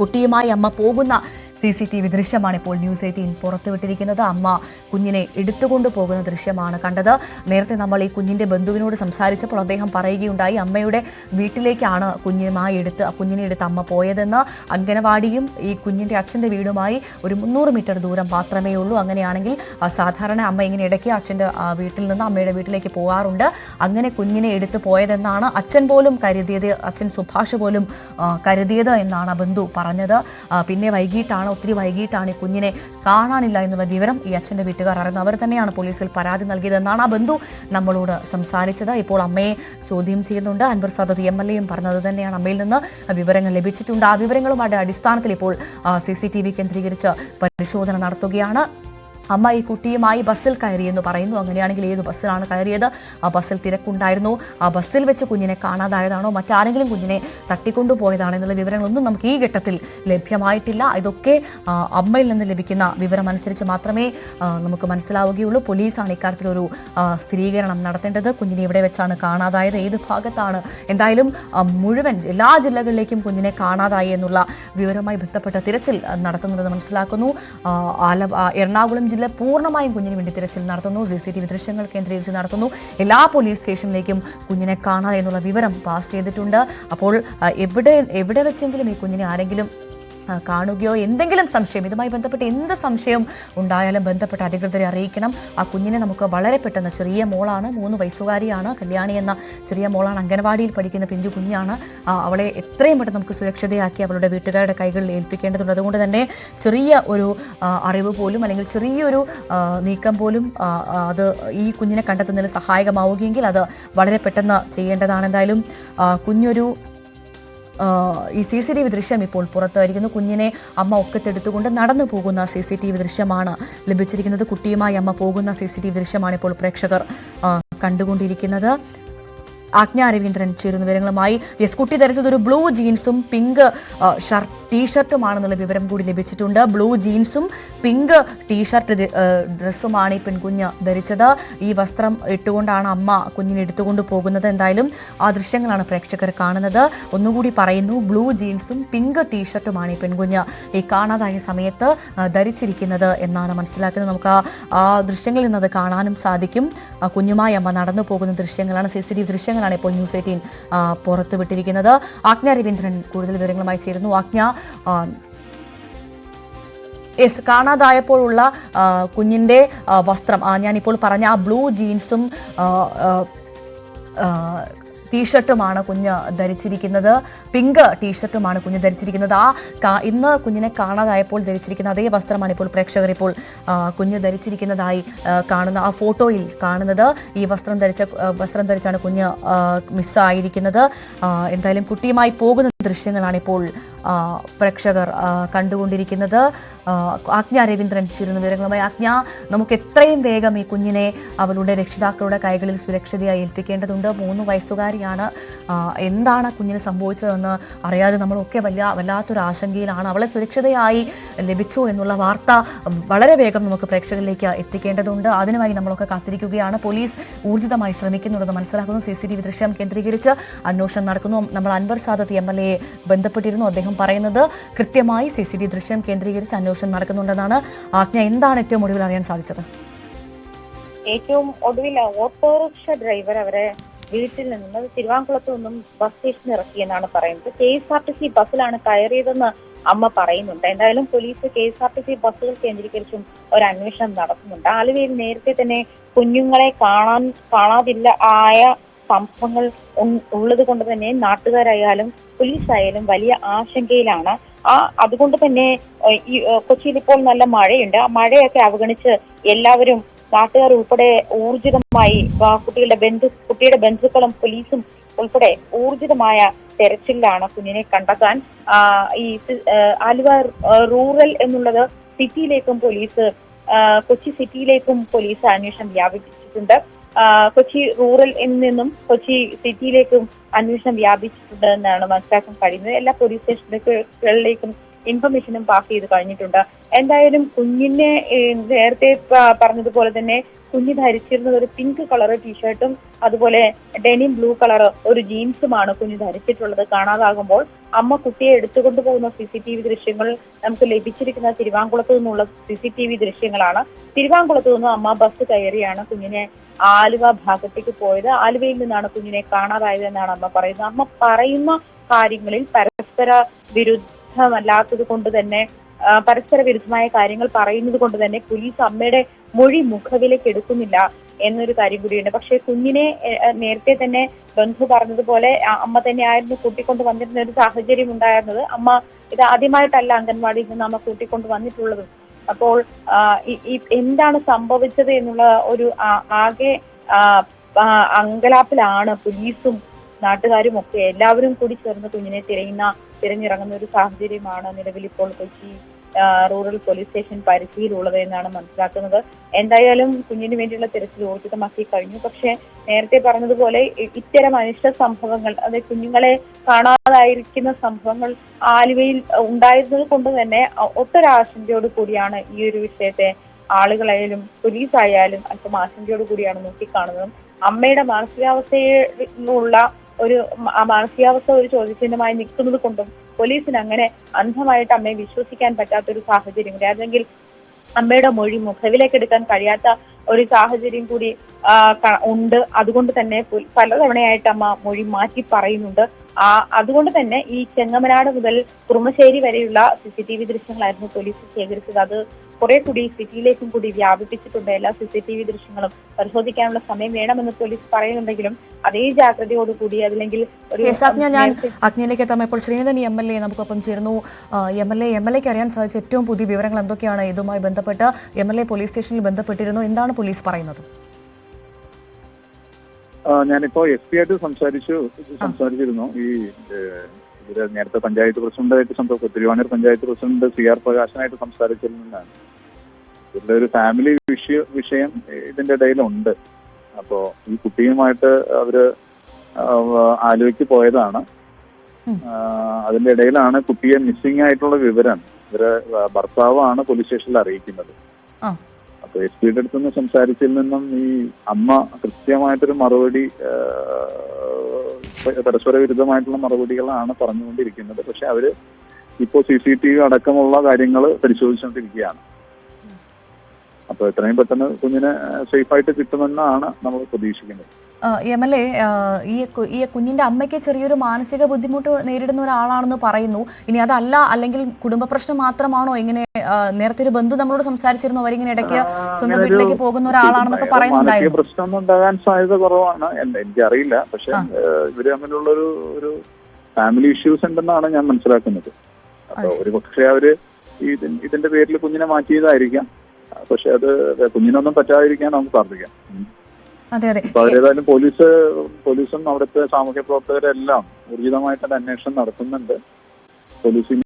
കുട്ടിയുമായി അമ്മ പോകുന്ന സി സി ടി വി ദൃശ്യമാണ് ഇപ്പോൾ ന്യൂസ് എയ്റ്റീൻ പുറത്തുവിട്ടിരിക്കുന്നത്. അമ്മ കുഞ്ഞിനെ എടുത്തുകൊണ്ട് പോകുന്ന ദൃശ്യമാണ് കണ്ടത്. നേരത്തെ നമ്മൾ ഈ കുഞ്ഞിന്റെ ബന്ധുവിനോട് സംസാരിച്ചപ്പോൾ അദ്ദേഹം പറയുകയുണ്ടായി അമ്മയുടെ വീട്ടിലേക്കാണ് കുഞ്ഞുമായി എടുത്ത് കുഞ്ഞിനെ എടുത്ത് അമ്മ പോയതെന്ന്. അംഗനവാടിയും ഈ കുഞ്ഞിന്റെ അച്ഛന്റെ വീടുമായി ഒരു മുന്നൂറ് മീറ്റർ ദൂരം മാത്രമേ ഉള്ളൂ. അങ്ങനെയാണെങ്കിൽ സാധാരണ അമ്മ ഇങ്ങനെ ഇടയ്ക്ക് അച്ഛന്റെ വീട്ടിൽ നിന്ന് അമ്മയുടെ വീട്ടിലേക്ക് പോകാറുണ്ട്. അങ്ങനെ കുഞ്ഞിനെ എടുത്ത് പോയതെന്നാണ് അച്ഛൻ പോലും കരുതിയത് അച്ഛൻ സുഭാഷ് പോലും കരുതിയത് എന്നാണ് ബന്ധു പറഞ്ഞത്. പിന്നെ വൈകിട്ടാണ് ഒത്തിരി വൈകിട്ടാണ് ഈ കുഞ്ഞിനെ കാണാനില്ല എന്നുള്ള വിവരം ഈ അച്ഛന്റെ വീട്ടുകാർ അറിയുന്നത്. അവർ തന്നെയാണ് പോലീസിൽ പരാതി നൽകിയതെന്നാണ് ആ ബന്ധു നമ്മളോട് സംസാരിച്ചത്. ഇപ്പോൾ അമ്മയെ ചോദ്യം ചെയ്യുന്നുണ്ട്. അൻവർ സാദത്ത് എം എൽ എയും പറഞ്ഞത് തന്നെയാണ്. അമ്മയിൽ നിന്ന് വിവരങ്ങൾ ലഭിച്ചിട്ടുണ്ട്. ആ വിവരങ്ങളുമായിട്ട് അടിസ്ഥാനത്തിൽ ഇപ്പോൾ സി സി ടി വി കേന്ദ്രീകരിച്ച് പരിശോധന നടത്തുകയാണ്. അമ്മ ഈ കുട്ടിയുമായി ബസ്സിൽ കയറി എന്ന് പറയുന്നു. അങ്ങനെയാണെങ്കിൽ ഏത് ബസ്സിലാണ് കയറിയത്? ആ ബസ്സിൽ തിരക്കുണ്ടായിരുന്നു. ആ ബസ്സിൽ വെച്ച് കുഞ്ഞിനെ കാണാതായതാണോ? മറ്റാരെങ്കിലും കുഞ്ഞിനെ തട്ടിക്കൊണ്ടുപോയതാണോ എന്നുള്ള വിവരങ്ങളൊന്നും നമുക്ക് ഈ ഘട്ടത്തിൽ ലഭ്യമായിട്ടില്ല. ഇതൊക്കെ അമ്മയിൽ നിന്ന് ലഭിക്കുന്ന വിവരം അനുസരിച്ച് മാത്രമേ നമുക്ക് മനസ്സിലാവുകയുള്ളൂ. പോലീസാണ് ഇക്കാര്യത്തിൽ ഒരു സ്ഥിരീകരണം നടത്തേണ്ടത്. കുഞ്ഞിനെ ഇവിടെ വെച്ചാണ് കാണാതായത്. ഏത് ഭാഗത്താണ്? എന്തായാലും മുഴുവൻ എല്ലാ ജില്ലകളിലേക്കും കുഞ്ഞിനെ കാണാതായി എന്നുള്ള വിവരവുമായി ബന്ധപ്പെട്ട തിരച്ചിൽ നടത്തുന്നത് മനസ്സിലാക്കുന്നു. ആല എറണാകുളം ജില്ല പൂർണമായും കുഞ്ഞിന് വേണ്ടി തിരച്ചിൽ നടത്തുന്നു. സി സി ടി വി ദൃശ്യങ്ങൾ കേന്ദ്രീകരിച്ച് നടത്തുന്നു. എല്ലാ പോലീസ് സ്റ്റേഷനിലേക്കും കുഞ്ഞിനെ കാണാതെ എന്നുള്ള വിവരം പാസ് ചെയ്തിട്ടുണ്ട്. അപ്പോൾ എവിടെ എവിടെ വെച്ചെങ്കിലും ഈ കുഞ്ഞിനെ ആരെങ്കിലും കാണുകയോ എന്തെങ്കിലും സംശയം ഇതുമായി ബന്ധപ്പെട്ട് എന്ത് സംശയം ഉണ്ടായാലും ബന്ധപ്പെട്ട അധികൃതരെ അറിയിക്കണം. ആ കുഞ്ഞിനെ നമുക്ക് വളരെ പെട്ടെന്ന് ചെറിയ മോളാണ് മൂന്ന് വയസ്സുകാരിയാണ് കല്യാണി എന്ന ചെറിയ മോളാണ് അംഗനവാടിയിൽ പഠിക്കുന്ന പിഞ്ചു കുഞ്ഞാണ്. അവളെ എത്രയും പെട്ടെന്ന് നമുക്ക് സുരക്ഷിതയാക്കി അവളുടെ വീട്ടുകാരുടെ കൈകളിൽ ഏൽപ്പിക്കേണ്ടതുണ്ട്. അതുകൊണ്ട് തന്നെ ചെറിയ ഒരു അറിവ് പോലും അല്ലെങ്കിൽ ചെറിയൊരു നീക്കം പോലും അത് ഈ കുഞ്ഞിനെ കണ്ടെത്തുന്നതിൽ സഹായകമാവുകയെങ്കിൽ അത് വളരെ പെട്ടെന്ന് ചെയ്യേണ്ടതാണ്. എന്തായാലും കുഞ്ഞൊരു ഈ സി സി ടി വി ദൃശ്യം ഇപ്പോൾ പുറത്തായിരിക്കുന്നു. കുഞ്ഞിനെ അമ്മ ഒക്കത്തെടുത്തുകൊണ്ട് നടന്നു പോകുന്ന സി സി ടി വി ദൃശ്യമാണ് ലഭിച്ചിരിക്കുന്നത്. കുട്ടിയുമായി അമ്മ പോകുന്ന സി സി ടി വി ദൃശ്യമാണ് ഇപ്പോൾ പ്രേക്ഷകർ കണ്ടുകൊണ്ടിരിക്കുന്നത്. ആജ്ഞ രവീന്ദ്രൻ ചേരുന്ന വിവരങ്ങളുമായി. യെസ് കുട്ടി ധരിച്ചത് ഒരു ബ്ലൂ ജീൻസും പിങ്ക് ഷർട്ട് ഷർട്ട് ടീഷർട്ടുമാണെന്നുള്ള വിവരം കൂടി ലഭിച്ചിട്ടുണ്ട്. ബ്ലൂ ജീൻസും പിങ്ക് ടീഷർട്ട് ഡ്രസ്സുമാണ് ഈ പെൺകുഞ്ഞ് ധരിച്ചത്. ഈ വസ്ത്രം ഇട്ടുകൊണ്ടാണ് അമ്മ കുഞ്ഞിനെ എടുത്തുകൊണ്ട് പോകുന്നത്. എന്തായാലും ആ ദൃശ്യങ്ങളാണ് പ്രേക്ഷകർ കാണുന്നത്. ഒന്നുകൂടി പറയുന്നു ബ്ലൂ ജീൻസും പിങ്ക് ടീഷർട്ടുമാണ് ഈ പെൺകുഞ്ഞ് ഈ കാണാതായ സമയത്ത് ധരിച്ചിരിക്കുന്നത് എന്നാണ് മനസ്സിലാക്കുന്നത്. നമുക്ക് ആ- ദൃശ്യങ്ങളിൽ നിന്ന് അത് കാണാനും സാധിക്കും. കുഞ്ഞുമായി അമ്മ നടന്നു പോകുന്ന ദൃശ്യങ്ങളാണ് സി സി ടി വി ഇപ്പോൾ ന്യൂസ് എയ്റ്റീൻ പുറത്തുവിട്ടിരിക്കുന്നത് ആജ്ഞ രവീന്ദ്രൻ കൂടുതൽ വിവരങ്ങളുമായി ചേരുന്നു. ആജ്ഞ യെസ് കാണാതായപ്പോഴുള്ള കുഞ്ഞിന്റെ വസ്ത്രം. ഞാനിപ്പോൾ പറഞ്ഞ ആ ബ്ലൂ ജീൻസും ടീഷർട്ടുമാണ് കുഞ്ഞ് ധരിച്ചിരിക്കുന്നത്. പിങ്ക് ടീഷർട്ടുമാണ് കുഞ്ഞ് ധരിച്ചിരിക്കുന്നത്. ആ ഇന്ന് കുഞ്ഞിനെ കാണാതായപ്പോൾ ധരിച്ചിരിക്കുന്ന അതേ വസ്ത്രമാണ് ഇപ്പോൾ പ്രേക്ഷകർ ഇപ്പോൾ കുഞ്ഞ് ധരിച്ചിരിക്കുന്നതായി കാണുന്ന ആ ഫോട്ടോയിൽ കാണുന്നത്. ഈ വസ്ത്രം ധരിച്ച വസ്ത്രം ധരിച്ചാണ് കുഞ്ഞ് മിസ്സായിരിക്കുന്നത് എന്തായാലും കുട്ടിയുമായി പോകുന്ന ദൃശ്യങ്ങളാണ് ഇപ്പോൾ പ്രേക്ഷകർ കണ്ടുകൊണ്ടിരിക്കുന്നത്. ആജ്ഞ രവീന്ദ്രൻ ചേരുന്ന വിവരങ്ങളുമായി. ആജ്ഞ നമുക്ക് എത്രയും വേഗം ഈ കുഞ്ഞിനെ അവളുടെ രക്ഷിതാക്കളുടെ കൈകളിൽ സുരക്ഷിതയായി ഏൽപ്പിക്കേണ്ടതുണ്ട്. മൂന്ന് വയസ്സുകാരിയാണ്. എന്താണ് കുഞ്ഞിന് സംഭവിച്ചതെന്ന് അറിയാതെ നമ്മളൊക്കെ വലിയ വല്ലാത്തൊരു ആശങ്കയിലാണ്. അവളെ സുരക്ഷിതയായി ലഭിച്ചു എന്നുള്ള വാർത്ത വളരെ വേഗം നമുക്ക് പ്രേക്ഷകരിലേക്ക് എത്തിക്കേണ്ടതുണ്ട്. അതിനുമായി നമ്മളൊക്കെ കാത്തിരിക്കുകയാണ്. പോലീസ് ഊർജിതമായി ശ്രമിക്കുന്നുണ്ടെന്ന് മനസ്സിലാക്കുന്നു. സി സി ടി വി ദൃശ്യം കേന്ദ്രീകരിച്ച് അന്വേഷണം നടക്കുന്നു. നമ്മൾ അൻവർ സാദത്ത് എം എൽ എയെ ബന്ധപ്പെട്ടിരുന്നു. അദ്ദേഹം പറയുന്നത് കൃത്യമായി സി സി ടി ദൃശ്യം കേന്ദ്രീകരിച്ച് അന്വേഷണം നടക്കുന്നുണ്ടെന്നാണ് ആജ്ഞ. എന്താണ് ഏറ്റവും ഒടുവിൽ അറിയാൻ സാധിച്ചത്? ഏറ്റവും ഒടുവിൽ ഓട്ടോറിക്ഷ ഡ്രൈവർ അവരെ വീട്ടിൽ നിന്നും തിരുവാങ്കുളത്ത് നിന്നും ബസ് സ്റ്റേഷനിൽ ഇറക്കിയെന്നാണ് പറയുന്നത്. K S R T C ബസ്സിലാണ് കയറിയതെന്ന് അമ്മ പറയുന്നുണ്ട്. എന്തായാലും police K S R T C ബസ്സുകൾ കേന്ദ്രീകരിച്ചും ഒരു അന്വേഷണം നടത്തുന്നുണ്ട്. ആലുവയിൽ നേരത്തെ തന്നെ കുഞ്ഞുങ്ങളെ കാണാൻ കാണാതില്ല ആയ സംഭവങ്ങൾ ഉള്ളത് കൊണ്ട് തന്നെ നാട്ടുകാരായാലും പോലീസ് ആയാലും വലിയ ആശങ്കയിലാണ്. ആ അതുകൊണ്ട് തന്നെ ഈ കൊച്ചിയിൽ ഇപ്പോൾ നല്ല മഴയുണ്ട്. ആ മഴയൊക്കെ അവഗണിച്ച് എല്ലാവരും നാട്ടുകാർ ഉൾപ്പെടെ ഊർജിതമായി കുട്ടികളുടെ ബന്ധു കുട്ടിയുടെ ബന്ധുക്കളും പോലീസും ഉൾപ്പെടെ ഊർജിതമായ തെരച്ചിലാണ് കുഞ്ഞിനെ കണ്ടെത്താൻ. ഈ ആലുവ റൂറൽ എന്നുള്ളത് സിറ്റിയിലേക്കും പോലീസ് കൊച്ചി സിറ്റിയിലേക്കും പോലീസ് അന്വേഷണം വ്യാപിപ്പിച്ചിട്ടുണ്ട്. കൊച്ചി റൂറൽ നിന്നും കൊച്ചി സിറ്റിയിലേക്കും അന്വേഷണം വ്യാപിച്ചിട്ടുണ്ട് എന്നാണ് മനസ്സിലാക്കാൻ കഴിയുന്നത്. എല്ലാ പോലീസ് സ്റ്റേഷനുകളിലേക്കും ഇൻഫർമേഷനും പാസ് ചെയ്ത് കഴിഞ്ഞിട്ടുണ്ട്. എന്തായാലും കുഞ്ഞിനെ നേരത്തെ പറഞ്ഞതുപോലെ തന്നെ കുഞ്ഞ് ധരിച്ചിരുന്നത് ഒരു പിങ്ക് കളർ ടീഷർട്ടും അതുപോലെ ഡെനിം ബ്ലൂ കളർ ഒരു ജീൻസുമാണ് കുഞ്ഞ് ധരിച്ചിട്ടുള്ളത്. കാണാതാകുമ്പോൾ അമ്മ കുട്ടിയെ എടുത്തുകൊണ്ട് പോകുന്ന സി സി ടി വി ദൃശ്യങ്ങൾ നമുക്ക് ലഭിച്ചിരിക്കുന്ന തിരുവാങ്കുളത്ത് നിന്നുള്ള സി സി ടി വി ദൃശ്യങ്ങളാണ്. തിരുവാങ്കുളത്ത് നിന്നും അമ്മ ബസ് കയറിയാണ് കുഞ്ഞിനെ ആലുവ ഭാഗത്തേക്ക് പോയത്. ആലുവയിൽ നിന്നാണ് കുഞ്ഞിനെ കാണാതായത് എന്നാണ് അമ്മ പറയുന്നത്. അമ്മ പറയുന്ന കാര്യങ്ങളിൽ പരസ്പര വിരുദ്ധമല്ലാത്തത് കൊണ്ട് തന്നെ പരസ്പര വിരുദ്ധമായ കാര്യങ്ങൾ പറയുന്നത് കൊണ്ട് തന്നെ പോലീസ് അമ്മയുടെ മൊഴി മുഖവിലേക്ക് എടുക്കുന്നില്ല എന്നൊരു കാര്യം കൂടിയുണ്ട്. പക്ഷേ കുഞ്ഞിനെ നേരത്തെ തന്നെ ബന്ധു പറഞ്ഞതുപോലെ അമ്മ തന്നെയായിരുന്നു കൂട്ടിക്കൊണ്ട് വന്നിരുന്ന ഒരു സാഹചര്യം ഉണ്ടായിരുന്നത്. അമ്മ ഇത് ആദ്യമായിട്ടല്ല അംഗൻവാടിയിൽ നിന്ന് അമ്മ കൂട്ടിക്കൊണ്ട് വന്നിട്ടുള്ളത്. അപ്പോൾ എന്താണ് സംഭവിച്ചത് എന്നുള്ള ഒരു ആകെ അങ്കലാപ്പിലാണ് പോലീസും നാട്ടുകാരും ഒക്കെ എല്ലാവരും കൂടി ചേർന്ന് കുഞ്ഞിനെ തിരയുന്ന തിരഞ്ഞിറങ്ങുന്ന ഒരു സാഹചര്യമാണ് നിലവിൽ ഇപ്പോൾ കൊച്ചി റൂറൽ പോലീസ് സ്റ്റേഷൻ പരിധിയിലുള്ളത് എന്നാണ് മനസ്സിലാക്കുന്നത്. എന്തായാലും കുഞ്ഞിന് വേണ്ടിയുള്ള തിരച്ചിൽ ഊർജിതമാക്കി കഴിഞ്ഞു. പക്ഷേ നേരത്തെ പറഞ്ഞതുപോലെ ഇത്തരം അനിഷ്ട സംഭവങ്ങൾ അതായത് കുഞ്ഞുങ്ങളെ കാണാതായിരിക്കുന്ന സംഭവങ്ങൾ ആലുവയിൽ ഉണ്ടായിരുന്നത് കൊണ്ട് തന്നെ ഒട്ടൊരാശങ്കയോട് കൂടിയാണ് ഈ ഒരു വിഷയത്തെ ആളുകളായാലും പോലീസ് ആയാലും അല്പം ആശങ്കയോട് കൂടിയാണ് നോക്കിക്കാണുന്നതും. അമ്മയുടെ മാനസികാവസ്ഥയിലുള്ള ഒരു മാനസികാവസ്ഥ ഒരു ചോദ്യചിഹ്നമായി നിൽക്കുന്നത് കൊണ്ടും പോലീസിന് അങ്ങനെ അന്ധമായിട്ട് അമ്മയെ വിശ്വസിക്കാൻ പറ്റാത്ത ഒരു സാഹചര്യം. അല്ലെങ്കിൽ അമ്മയുടെ മൊഴി മുഖവിലേക്ക് എടുക്കാൻ കഴിയാത്ത ഒരു സാഹചര്യം കൂടി ഉണ്ട്. അതുകൊണ്ട് തന്നെ പലതവണയായിട്ട് അമ്മ മൊഴി മാറ്റി പറയുന്നുണ്ട്. ആ അതുകൊണ്ട് തന്നെ ഈ ചെങ്ങമനാട് മുതൽ കുറുമശ്ശേരി വരെയുള്ള സി സി ടി വി ദൃശ്യങ്ങളായിരുന്നു പോലീസ് ശേഖരിച്ചത്. അത് കുറെ കൂടി സിറ്റിയിലേക്കും കൂടി വ്യാപിപ്പിച്ചിട്ടുണ്ട് എല്ലാ സി സി ടി വി ദൃശ്യങ്ങളും. പരിശോധിക്കാനുള്ള സമയം വേണമെന്ന് പോലീസ് പറയുന്നുണ്ടെങ്കിലും അതേ ജാഗ്രതയോടുകൂടി അല്ലെങ്കിൽ ഒരു ഞാൻ അഗ്നിയിലേക്ക് എത്താം ഇപ്പോൾ ശ്രീനിധൻ എം എൽ എ നമുക്കൊപ്പം ചേരുന്നു. M L A M L എക്ക് അറിയാൻ സാധിച്ച ഏറ്റവും പുതിയ വിവരങ്ങൾ എന്തൊക്കെയാണ്? ഇതുമായി ബന്ധപ്പെട്ട് എം എൽ എ പോലീസ് സ്റ്റേഷനിൽ ബന്ധപ്പെട്ടിരുന്നു. എന്താണ് പോലീസ് പറയുന്നത്? ഞാനിപ്പോ എസ് പി ആയിട്ട് സംസാരിച്ചു സംസാരിച്ചിരുന്നു. ഈ നേരത്തെ പഞ്ചായത്ത് പ്രസിഡന്റായിട്ട് സംഭവം Thiruvanoor panchayat president C R പ്രകാശനായിട്ട് സംസാരിച്ചിരുന്നതാണ് ഇതിന്റെ ഒരു ഫാമിലി വിഷയ വിഷയം ഇതിന്റെ ഇടയിലുണ്ട്. അപ്പോ ഈ കുട്ടിയുമായിട്ട് അവർ ആലോചിച്ച് ആലുവയ്ക്ക് പോയതാണ്. അതിന്റെ ഇടയിലാണ് കുട്ടിയെ മിസ്സിംഗ് ആയിട്ടുള്ള വിവരം. ഇവരെ ഭർത്താവാണ് പോലീസ് സ്റ്റേഷനിൽ അറിയിക്കുന്നത്. അപ്പൊ എസ് പിയുടെ അടുത്ത് നിന്ന് സംസാരിച്ചതിൽ നിന്നും ഈ അമ്മ കൃത്യമായിട്ടൊരു മറുപടി പരസ്പര വിരുദ്ധമായിട്ടുള്ള മറുപടികളാണ് പറഞ്ഞുകൊണ്ടിരിക്കുന്നത്. പക്ഷെ അവർ ഇപ്പോ സി സി ടി വി അടക്കമുള്ള കാര്യങ്ങൾ പരിശോധിച്ചുകൊണ്ടിരിക്കുകയാണ്. അപ്പൊ എത്രയും പെട്ടെന്ന് കുഞ്ഞിനെ സേഫ് ആയിട്ട് കിട്ടുമെന്നാണ് നമ്മൾ പ്രതീക്ഷിക്കുന്നത്. എം എൽ എ ഈ ഈ കുഞ്ഞിന്റെ അമ്മയ്ക്ക് ചെറിയൊരു മാനസിക ബുദ്ധിമുട്ട് നേരിടുന്ന ഒരാളാണെന്ന് പറയുന്നു. ഇനി അതല്ല അല്ലെങ്കിൽ കുടുംബ പ്രശ്നം മാത്രമാണോ ഇങ്ങനെ നേരത്തെ ഒരു ബന്ധു നമ്മളോട് സംസാരിച്ചിരുന്നു അവരിങ്ങനെ ഇടയ്ക്ക് സ്വന്തം വീട്ടിലേക്ക് പോകുന്ന ഒരാളാണെന്നൊക്കെ പറയുന്നുണ്ടായിരുന്നു. പ്രശ്നം ഉണ്ടാകാൻ സാധ്യത കുറവാണ്. എനിക്കറിയില്ല. പക്ഷെ ഇവർ തമ്മിലുള്ള ഒരു ഒരു ഫാമിലി ഇഷ്യൂസ് ഉണ്ടെന്നാണ് ഞാൻ മനസ്സിലാക്കുന്നത്. അപ്പൊ ഒരു പക്ഷേ അവർ ഇതിന്റെ പേരിൽ കുഞ്ഞിനെ മാറ്റിയതായിരിക്കാം. പക്ഷെ അത് കുഞ്ഞിനൊന്നും പറ്റാതിരിക്കാൻ നമുക്ക് പ്രാർത്ഥിക്കാം അപ്പൊ അവരേതായാലും പോലീസ് പോലീസും അവിടുത്തെ സാമൂഹ്യ പ്രവർത്തകരെല്ലാം ഊർജിതമായിട്ട് അന്വേഷണം നടത്തുന്നുണ്ട്. പോലീസിന്